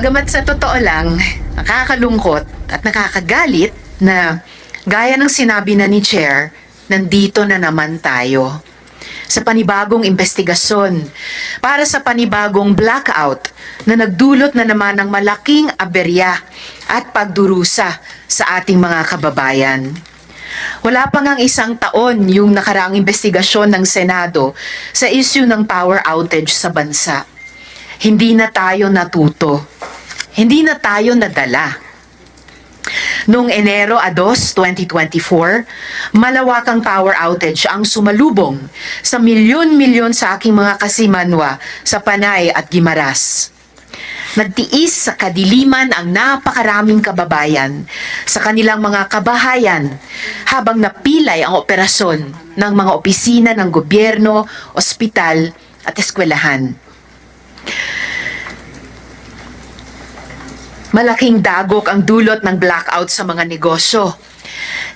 Bagamat sa totoo lang, nakakalungkot at nakakagalit na gaya ng sinabi na ni Chair, nandito na naman tayo sa panibagong investigasyon para sa panibagong blackout na nagdulot na naman ng malaking aberya at pagdurusa sa ating mga kababayan. Wala pa ngang isang taon yung nakaraang investigasyon ng Senado sa issue ng power outage sa bansa. Hindi na tayo natuto. Hindi na tayo nadala. Noong Enero 2, 2024, malawakang power outage ang sumalubong sa milyon-milyon sa aking mga kasimanwa sa Panay at Gimaras. Nagtiis sa kadiliman ang napakaraming kababayan sa kanilang mga kabahayan habang napilay ang operasyon ng mga opisina ng gobyerno, ospital at eskwelahan. Malaking dagok ang dulot ng blackout sa mga negosyo.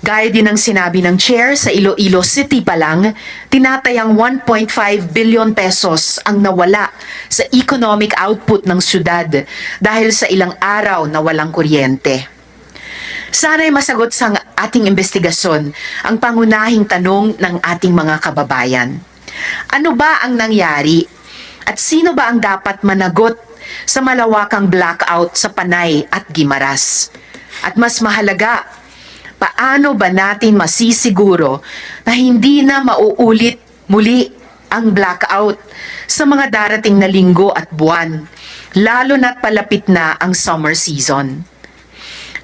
Gaya din ng sinabi ng chair sa Iloilo City pa lang, tinatayang 1.5 billion pesos ang nawala sa economic output ng syudad dahil sa ilang araw na walang kuryente. Sana'y masagot sa ating investigasyon ang pangunahing tanong ng ating mga kababayan. Ano ba ang nangyari at sino ba ang dapat managot sa malawakang blackout sa Panay at Gimaras? At mas mahalaga, paano ba natin masisiguro na hindi na mauulit muli ang blackout sa mga darating na linggo at buwan, lalo na't palapit na ang summer season?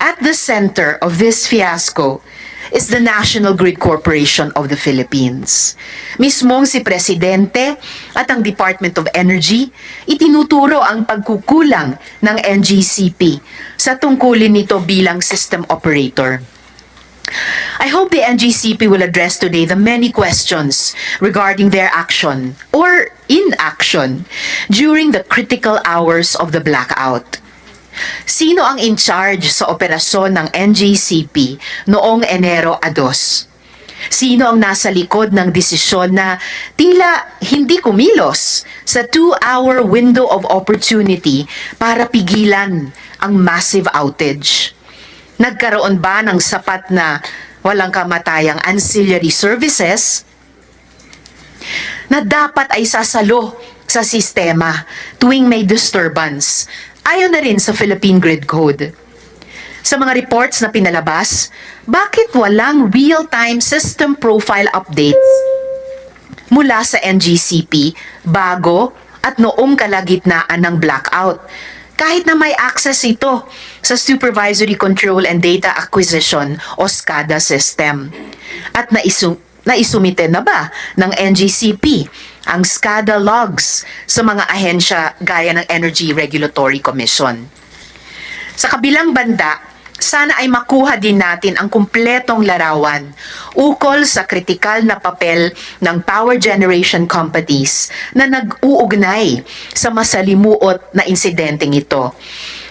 At the center of this fiasco is the National Grid Corporation of the Philippines. Mismong si Presidente at ang Department of Energy itinuturo ang pagkukulang ng NGCP sa tungkulin nito bilang system operator. I hope the NGCP will address today the many questions regarding their action or inaction during the critical hours of the blackout. Sino ang in charge sa operasyon ng NGCP noong Enero 2? Sino ang nasa likod ng desisyon na tila hindi kumilos sa two-hour window of opportunity para pigilan ang massive outage? Nagkaroon ba ng sapat na walang kamatayang ancillary services na dapat ay sasalo sa sistema tuwing may disturbance ayon na rin sa Philippine Grid Code. Sa mga reports na pinalabas, bakit walang real-time system profile updates mula sa NGCP bago at noong kalagitnaan ng blackout? Kahit na may access ito sa Supervisory Control and Data Acquisition o SCADA system. At naisu naisumite na ba ng NGCP ang SCADA logs sa mga ahensya gaya ng Energy Regulatory Commission? Sa kabilang banda, sana ay makuha din natin ang kumpletong larawan ukol sa kritikal na papel ng power generation companies na nag-uugnay sa masalimuot na insidenteng ito.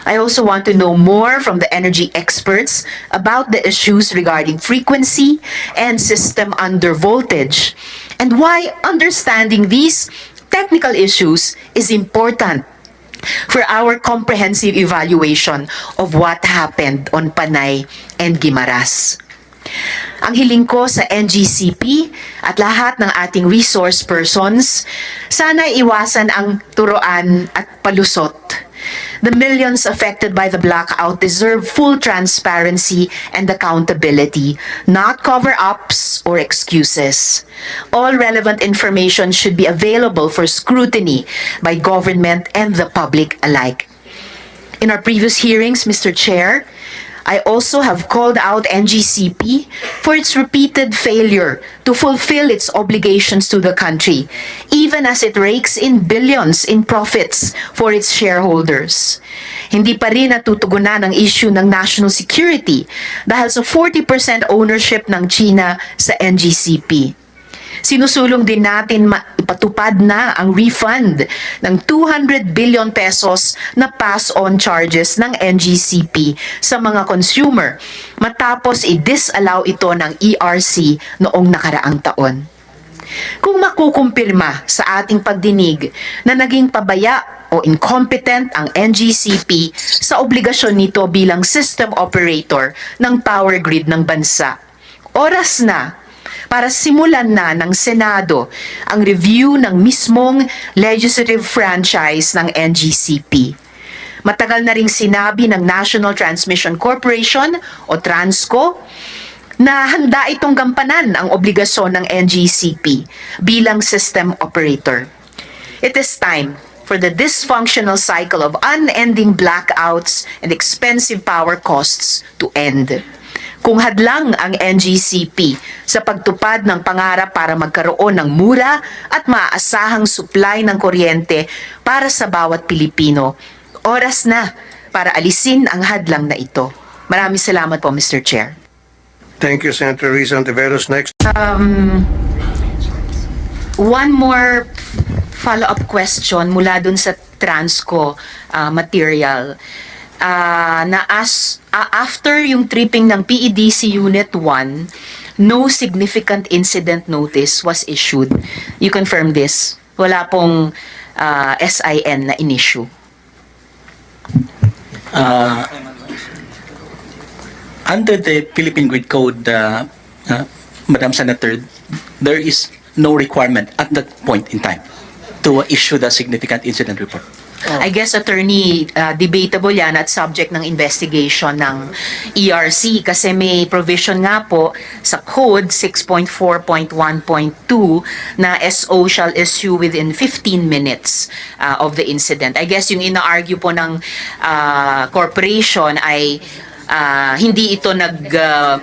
I also want to know more from the energy experts about the issues regarding frequency and system under voltage and why understanding these technical issues is important for our comprehensive evaluation of what happened on Panay and Gimaras. Ang hiling ko sa NGCP at lahat ng ating resource persons, sana iwasan ang turoan at palusot. The millions affected by the blackout deserve full transparency and accountability, not cover-ups or excuses. All relevant information should be available for scrutiny by government and the public alike. In our previous hearings, Mr. Chair, I also have called out NGCP for its repeated failure to fulfill its obligations to the country, even as it rakes in billions in profits for its shareholders. Hindi pa rin natutugunan ang issue ng national security dahil sa 40% ownership ng China sa NGCP. Sinusulong din natin ipatupad na ang refund ng 200 billion pesos na pass-on charges ng NGCP sa mga consumer matapos i-disallow ito ng ERC noong nakaraang taon. Kung makukumpirma sa ating pagdinig na naging pabaya o incompetent ang NGCP sa obligasyon nito bilang system operator ng power grid ng bansa. Oras na para simulan na ng Senado ang review ng mismong legislative franchise ng NGCP. Matagal na ring sinabi ng National Transmission Corporation o TRANSCO na handa itong gampanan ang obligasyon ng NGCP bilang system operator. It is time for the dysfunctional cycle of unending blackouts and expensive power costs to end. Kung hadlang ang NGCP sa pagtupad ng pangarap para magkaroon ng mura at maaasahang supply ng kuryente para sa bawat Pilipino, oras na para alisin ang hadlang na ito. Maraming salamat po, Mr. Chair. Thank you, Senator Risa Ontiveros. Next. One more follow-up question mula dun sa Transco uh, material. Ah, na as ah, after yung tripping ng PEDC Unit 1, no significant incident notice was issued. You confirm this? Wala pong ah, SIN na in-issue. Under the Philippine Grid Code, uh, uh, Madam Senator, there is no requirement at that point in time to issue the significant incident report. I guess attorney uh, debatable yan at subject ng investigation ng ERC kasi may provision nga po sa code 6.4.1.2 na SO shall issue within 15 minutes uh, of the incident. I guess yung ina-argue po ng uh, corporation ay uh, hindi ito nag uh,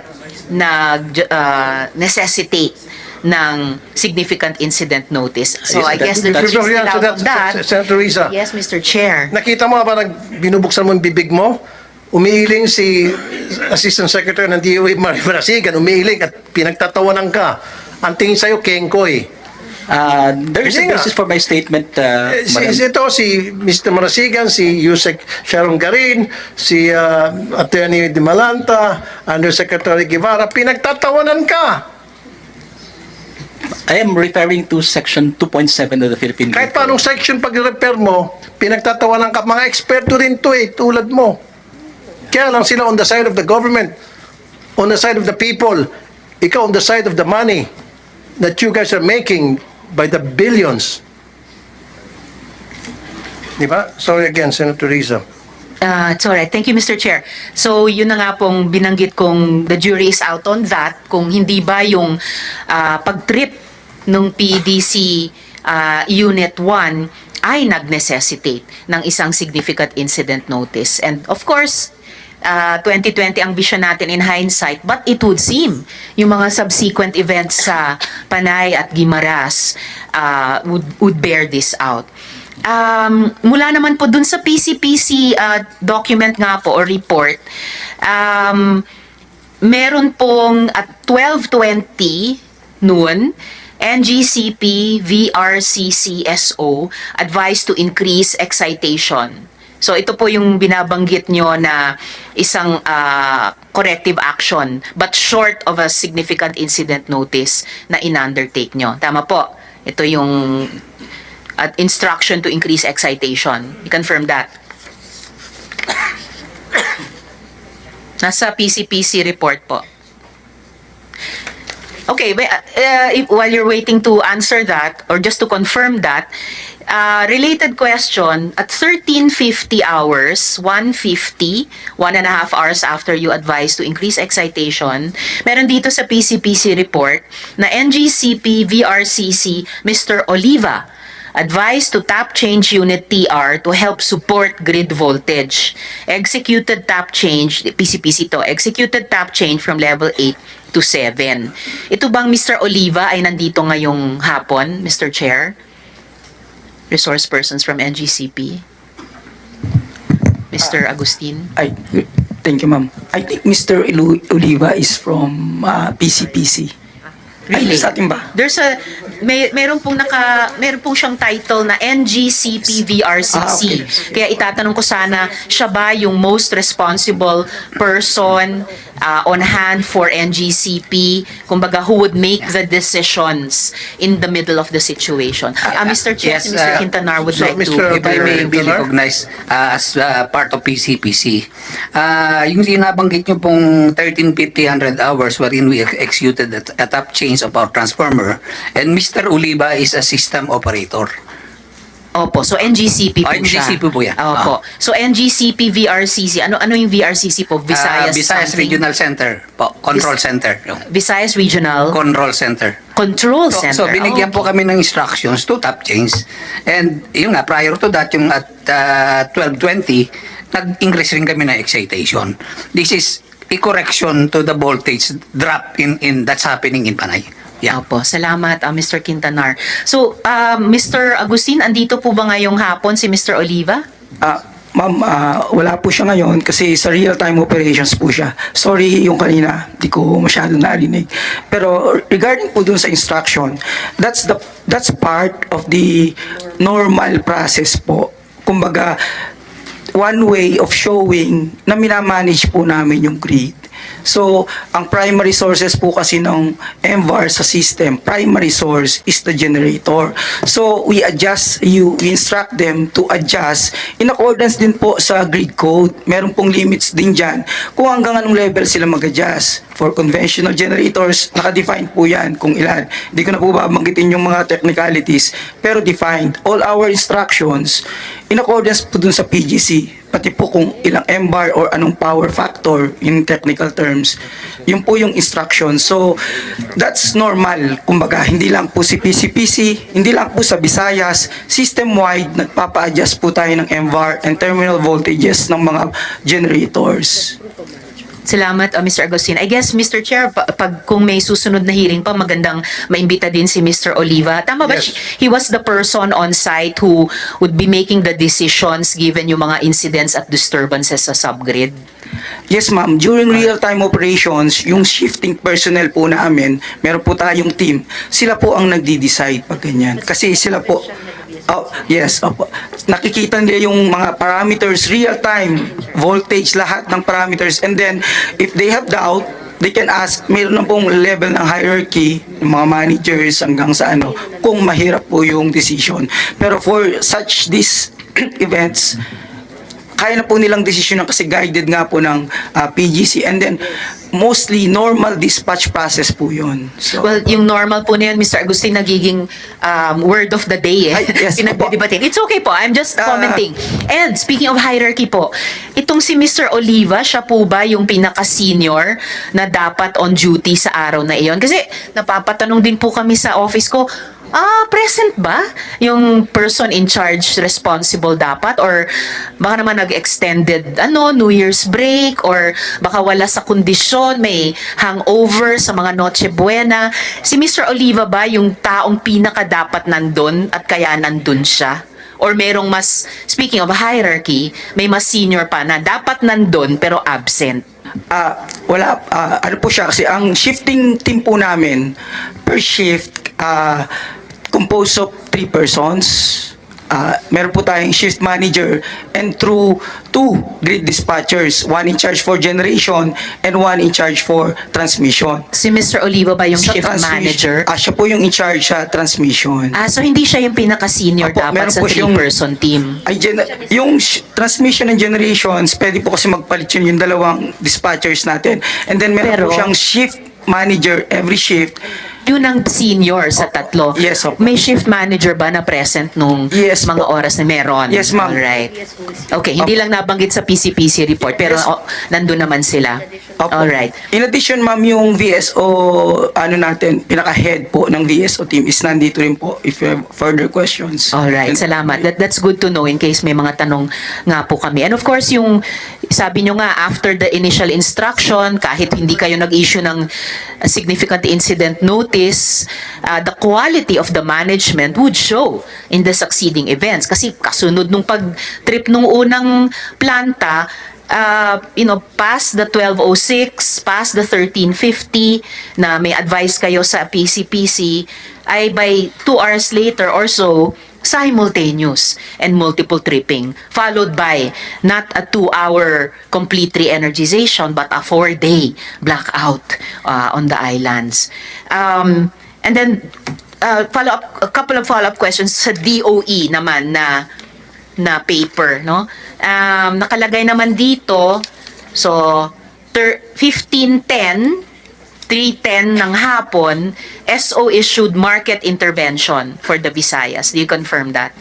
nag uh, necessitate ng significant incident notice. So Yes, I guess that- there's Before we still out that, of that. Senator Risa, Yes, Mr. Chair. nakita mo ba nag binubuksan mo yung bibig mo? Umiiling si Assistant Secretary ng DOE Marie Marasigan, umiiling at pinagtatawanan ka. Ang tingin sa'yo, Kengkoy. Uh, there is a Hindi nga. basis for my statement, uh, Eh, Si, Madam. si ito, si Mr. Marasigan, si Yusek Sharon Garin, si uh, Attorney De Malanta, Undersecretary Guevara, pinagtatawanan ka. I am referring to Section 2.7 of the Philippine Kahit paanong section pag-repair mo, pinagtatawanan ka. Mga eksperto rin to eh, tulad mo. Kaya lang sila on the side of the government, on the side of the people, ikaw on the side of the money that you guys are making by the billions. Di? Sorry again, Senator Riza. Uh, it's alright. Thank you, Mr. Chair. So, yun na nga pong binanggit kong the jury is out on that. Kung hindi ba yung uh, pag-trip ng PDC uh, Unit 1 ay nag-necessitate ng isang significant incident notice. And of course, uh, 2020 ang vision natin in hindsight, but it would seem yung mga subsequent events sa Panay at Gimaras uh, would, would bear this out. Um, mula naman po dun sa PCPC uh, document nga po or report, um, meron pong at 1220 noon, NGCP VRCCSO advised to increase excitation. So ito po yung binabanggit nyo na isang ah, corrective action but short of a significant incident notice na in-undertake nyo. Tama po. Ito yung at instruction to increase excitation. You confirm that? Nasa PCPC report po. Okay, but, uh, if, while you're waiting to answer that, or just to confirm that, uh, related question, at 1350 hours, 150, one and a half hours after you advise to increase excitation, meron dito sa PCPC report na NGCP VRCC Mr. Oliva advised to tap change unit TR to help support grid voltage. Executed tap change, PCPC to, executed tap change from level 8 to 7. Ito bang Mr. Oliva ay nandito ngayong hapon, Mr. Chair? Resource persons from NGCP? Mr. Agustin? I thank you, ma'am. I think Mr. Oliva is from uh, PCPC. Really? Ay, sa atin ba? There's a may meron pong naka meron pong siyang title na NGCP VRCC. Ah, okay. Kaya itatanong ko sana siya ba yung most responsible person uh, on hand for NGCP? Kumbaga who would make the decisions in the middle of the situation? Uh, Mr. Chair, Yes, Mr. uh, Quintanar would so like Mr. to If I may be recognized uh, as uh, part of PCPC, uh, yung sinabanggit nyo pong 1350 hours wherein we ex- executed a, a top change of our transformer and Mr. Oliva is a system operator. Opo, so NGCP po Ah, siya. NGCP po yan. Opo. So NGCP VRCC, ano ano yung VRCC po? Visayas Visayas something? Regional Center, po, Control Vis- Center. yung Visayas Regional Control Center. Control So, Center. so binigyan po kami ng instructions to top change. And yun nga, prior to that, yung at uh, 1220, nag-increase rin kami ng excitation. This is a correction to the voltage drop in in that's happening in Panay. Yeah. Opo, salamat ah, Mr. Quintanar. So, ah, Mr. Agustin, andito po ba ngayong hapon si Mr. Oliva? Ah, ma'am, ah, wala po siya ngayon kasi sa real-time operations po siya. Sorry yung kanina, di ko masyado narinig. Pero regarding po dun sa instruction, that's the that's part of the normal process po. Kumbaga, one way of showing na minamanage po namin yung grid. So, ang primary sources po kasi ng MVAR sa system, primary source is the generator. So, we adjust, you, we instruct them to adjust in accordance din po sa grid code. Meron pong limits din dyan kung hanggang anong level sila mag-adjust. For conventional generators, naka-define po yan kung ilan. Hindi ko na po babanggitin yung mga technicalities, pero defined. All our instructions in accordance po dun sa PGC pati po kung ilang MBAR or anong power factor in technical terms. Yun po yung instruction. So, that's normal. Kumbaga, hindi lang po si PCPC, hindi lang po sa Visayas, system-wide, nagpapa-adjust po tayo ng MVAR and terminal voltages ng mga generators. Salamat, ah, Mr. Agustin. I guess, Mr. Chair, pa- pag kung may susunod na hearing pa, magandang maimbita din si Mr. Oliva. Tama ba? Yes. He was the person on site who would be making the decisions given yung mga incidents at disturbances sa subgrid? Yes, ma'am. During real-time operations, yung shifting personnel po namin, meron po tayong team. Sila po ang nagdi-decide pag ganyan. Kasi sila po, oh, yes, opo. nakikita nila yung mga parameters, real-time, voltage, lahat ng parameters. And then, if they have doubt, they can ask, meron na pong level ng hierarchy, ng mga managers hanggang sa ano, kung mahirap po yung decision. Pero for such these events, kaya na po nilang desisyon kasi guided nga po ng ah, PGC and then mostly normal dispatch process po yun. So, Well, yung normal po na yan, Mr. Agustin, nagiging um, word of the day eh. Ay, yes, Pinagdidebatin. It's okay po, I'm just Ah. commenting. And speaking of hierarchy po, itong si Mr. Oliva, siya po ba yung pinaka-senior na dapat on duty sa araw na iyon? Kasi napapatanong din po kami sa office ko, Ah, present ba yung person in charge responsible dapat? Or baka naman nag-extended ano New Year's break? Or baka wala sa kondisyon may hangover sa mga Noche Buena? Si Mr. Oliva ba yung taong pinaka dapat nandun at kaya nandun siya? Or merong mas speaking of hierarchy may mas senior pa na dapat nandun pero absent? Ah, wala, ah, ano po siya, kasi ang shifting team po namin, per shift, ah, composed of three persons. Ah, meron po tayong shift manager and through two grid dispatchers, one in charge for generation and one in charge for transmission. si Mr. Oliva ba yung Sa shift manager Ah, siya po yung in charge sa transmission. Ah, so hindi siya yung pinaka-senior Opo, dapat meron sa po siyang- three-person team. Ay, gen- yung sh- transmission and generations, pwede po kasi magpalit yun yung dalawang dispatchers natin. And then meron Pero- po siyang shift manager every shift. Yun ang senior sa tatlo. Yes, opo. May shift manager ba na present nung Yes, mga po. oras na meron? Yes, ma'am. Alright. Okay, hindi lang nabanggit sa PCPC report, pero Yes. oh, nandun naman sila. Opo. Alright. In addition, ma'am, yung VSO, ano natin, pinaka-head po ng VSO team is nandito rin po if you have further questions. Alright, And- salamat. That, that's good to know in case may mga tanong nga po kami. And of course, yung sabi nyo nga, after the initial instruction, kahit hindi kayo nag-issue ng significant incident notice, uh, the quality of the management would show in the succeeding events. Kasi kasunod nung pag-trip nung unang planta, uh, you know, past the 1206, past the 1350, na may advice kayo sa PCPC, ay by two hours later or so, simultaneous and multiple tripping, followed by not a two-hour complete re-energization, but a four-day blackout uh, on the islands. Um, and then, uh, follow up, a couple of follow-up questions sa DOE naman na na paper, no? Um, nakalagay naman dito, so, ter- 1510, 3.10 ng hapon, SO issued market intervention for the Visayas. Do you confirm that?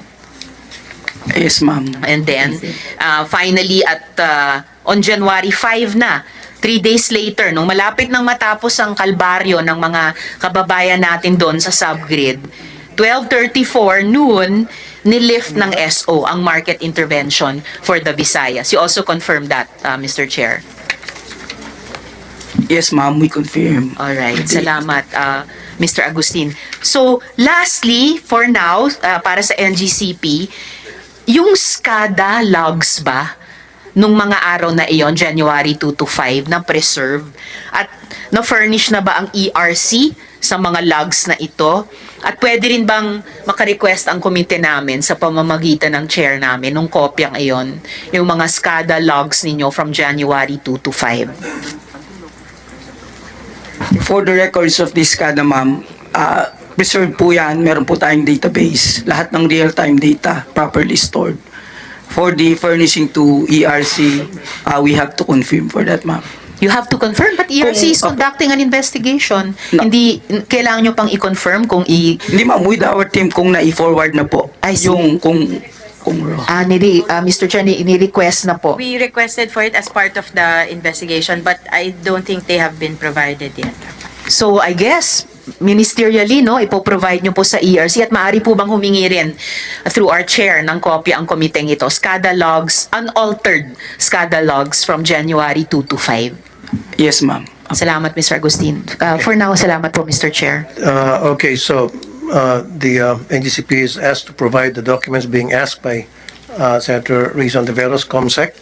Yes, ma'am. And then, uh, finally, at uh, on January 5 na, three days later, nung malapit nang matapos ang kalbaryo ng mga kababayan natin doon sa subgrid, 12.34 noon, nilift ng SO ang market intervention for the Visayas. You also confirm that, uh, Mr. Chair. Yes, ma'am, we confirm. Alright, salamat, uh, Mr. Agustin. So, lastly, for now, uh, para sa NGCP, yung SCADA logs ba nung mga araw na iyon, January 2 to 5, na preserve? At na-furnish na ba ang ERC sa mga logs na ito? At pwede rin bang makarequest ang komite namin sa pamamagitan ng chair namin nung kopyang iyon, yung mga SCADA logs ninyo from January 2 to 5? For the records of this SCADA, ma'am, uh, preserved po yan. Meron po tayong database. Lahat ng real-time data properly stored. For the furnishing to ERC, uh, we have to confirm for that, ma'am. You have to confirm, but ERC is Kung- conducting an investigation. No. Hindi, kailangan nyo pang i-confirm kung i... Hindi, ma'am, with our team kung na-forward na po. I see. Yung kung Ah, nili, ah, Mr. Chair, ni- ni-request na po. We requested for it as part of the investigation, but I don't think they have been provided yet. So, I guess, ministerially, no, ipoprovide nyo po sa ERC at maaari po bang humingi rin through our chair ng kopya ang komiteng ito, SCADA logs, unaltered SCADA logs from January 2 to 5. Yes, ma'am. Salamat, Mr. Agustin. Uh, for now, salamat po, Mr. Chair. Uh, okay, so uh, the uh, NGCP is asked to provide the documents being asked by uh, Senator Rizal de Veros, COMSEC.